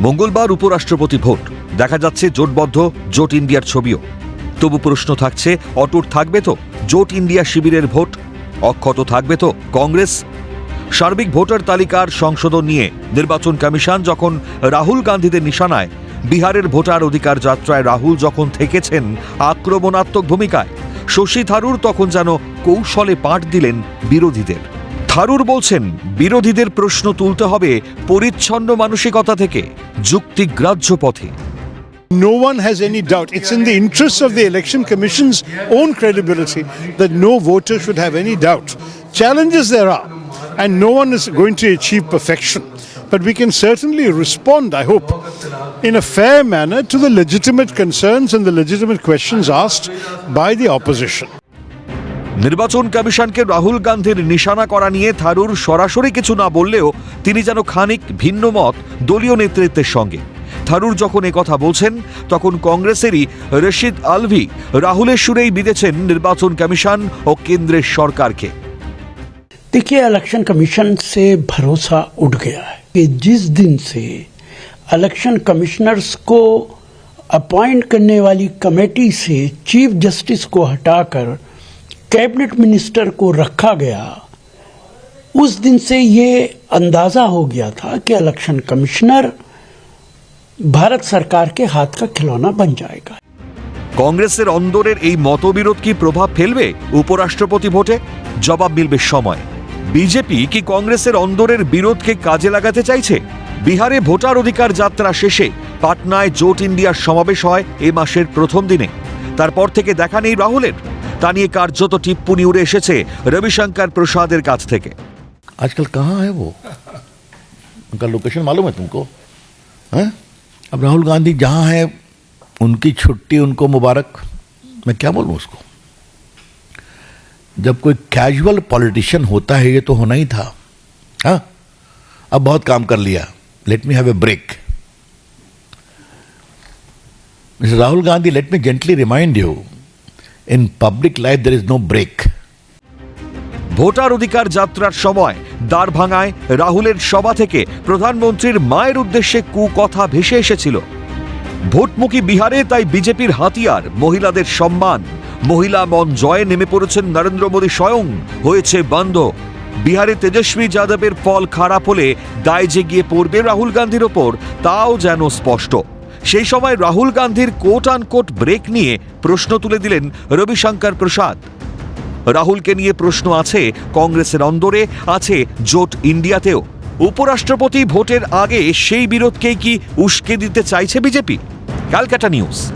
মঙ্গলবার উপরাষ্ট্রপতি ভোট। দেখা যাচ্ছে জোটবদ্ধ, জোট ইন্ডিয়ার ছবিও। তবু প্রশ্ন থাকছে, অটুট থাকবে তো? জোট ইন্ডিয়া শিবিরের ভোট? অক্ষত থাকবে তো কংগ্রেস? সার্বিক ভোটার তালিকার সংশোধন নিয়ে নির্বাচন কমিশন যখন রাহুল গান্ধীদের নিশানায়, বিহারের ভোটার অধিকার যাত্রায় রাহুল যখন থেকেছেন আক্রমণাত্মক ভূমিকায়, শশী থারুর তখন যেন কৌশলে পাঠ দিলেন বিরোধীদের। থারুর বলছেন বিরোধীদের প্রশ্ন তুলতে হবে পরিচ্ছন্ন মানসিকতা থেকে যুক্তিগ্রাহ্য পথে No one has any doubt. It's in the interests of the Election Commission's own credibility that no voter should have any doubt. Challenges there are, and no one is going to achieve perfection. But we can certainly respond, I hope, in a fair manner to the legitimate concerns and the legitimate questions asked by the opposition. নির্বাচন কমিশনকে রাহুল গান্ধীর নিশানা করা নিয়ে থারুর সরাসরি কিছু না বললেও তিনি যেন খানিক ভিন্ন মত দলীয় নেতৃত্বের সঙ্গে থারুর যখন কথা বলছেন তখন কংগ্রেসেরই রশিদ আলভি রাহুলের সুরেই বিঁধেছেন নির্বাচন কমিশন ও কেন্দ্রের সরকারকে देखिए इलेक्शन कमीशन से भरोसा उठ गया है कि जिस दिन से इलेक्शन कमिश्नर्स को अपॉइंट करने वाली कमेटी से चीफ जस्टिस को हटाकर कैबिनेट मिनिस्टर को रखा गया उस दिन से ये अंदाजा हो गया था कि इलेक्शन कमिश्नर भारत सरकार के हाथ का खिलौना बन जाएगा কংগ্রেসের অন্দরের এই মতবিরোধ কি প্রভাব ফেলবে উপরাষ্ট্রপতি ভোটে জবাব মিলবে সময় বিজেপি কি কংগ্রেসের অন্দরের বিরোধকে কাজে লাগাতে চাইছে বিহারে ভোটার অধিকার যাত্রা শেষে পাটনায় জোট ইন্ডিয়ার সমাবেশ হয় এ মাসের প্রথম দিনে তারপর থেকে দেখা নেই রাহুলের তা নিয়ে কার্যত টিপ্পনি উড়ে এসেছে রবিশঙ্কর প্রসাদের কাছ থেকে आजकल कहाँ है वो उनका लोकेशन मालूम है तुमको हैं अब राहुल गांधी जहाँ है उनकी छुट्टी उनको मुबारक मैं क्या बोलूँ उसको जब कोई कैजुअल पॉलिटिशियन होता है ये तो होना ही था हाँ अब बहुत काम कर लिया let me have a break mister Rahul Gandhi let me gently remind you in public life there is no break voter অধিকার যাত্রার সময় দ্বারভাঙায় রাহুলের সভা থেকে প্রধানমন্ত্রীর মায়ের উদ্দেশ্যে কুকথা ভেসে এসেছিল। ভোটমুখী বিহারে তাই বিজেপির হাতিয়ার, মহিলাদের সম্মান। মহিলা মন জয়ে নেমে পড়েছেন নরেন্দ্র মোদী স্বয়ং। হয়েছে বন্ধ। বিহারে তেজস্বী যাদবের ফল খারাপ হলে দায় যে গিয়ে পড়বে রাহুল গান্ধীর ওপর, তাও যেন স্পষ্ট। সেই সময় রাহুল গান্ধীর কোট আন কোট ব্রেক নিয়ে প্রশ্ন তুলে দিলেন রবিশঙ্কর প্রসাদ। রাহুলকে নিয়ে প্রশ্ন আছে কংগ্রেসের অন্দরে, আছে জোট ইন্ডিয়াতেও। উপরাষ্ট্রপতি ভোটের আগে সেই বিরোধকেই কি উস্কে দিতে চাইছে বিজেপি? ক্যালকাটা নিউজ।